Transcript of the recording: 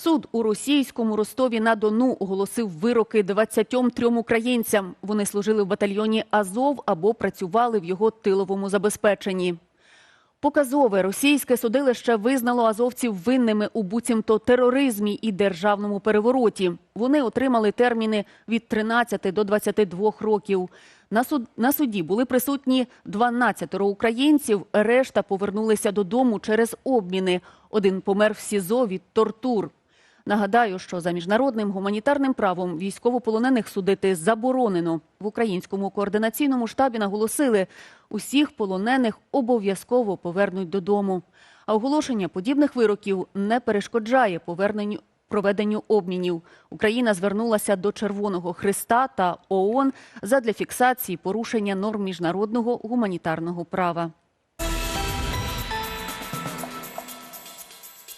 Суд у російському Ростові на Дону оголосив вироки 23 українцям. Вони служили в батальйоні Азов або працювали в його тиловому забезпеченні. Показове російське судилище визнало азовців винними у буцімто тероризмі і державному перевороті. Вони отримали терміни від 13 до 22 років. На, суд... на суді були присутні 12 українців, решта повернулися додому через обміни. Один помер в СІЗО від тортур. Нагадаю, що за міжнародним гуманітарним правом військовополонених судити заборонено. В українському координаційному штабі наголосили, усіх полонених обов'язково повернуть додому. А оголошення подібних вироків не перешкоджає поверненню проведенню обмінів. Україна звернулася до Червоного Христа та ООН задля фіксації порушення норм міжнародного гуманітарного права.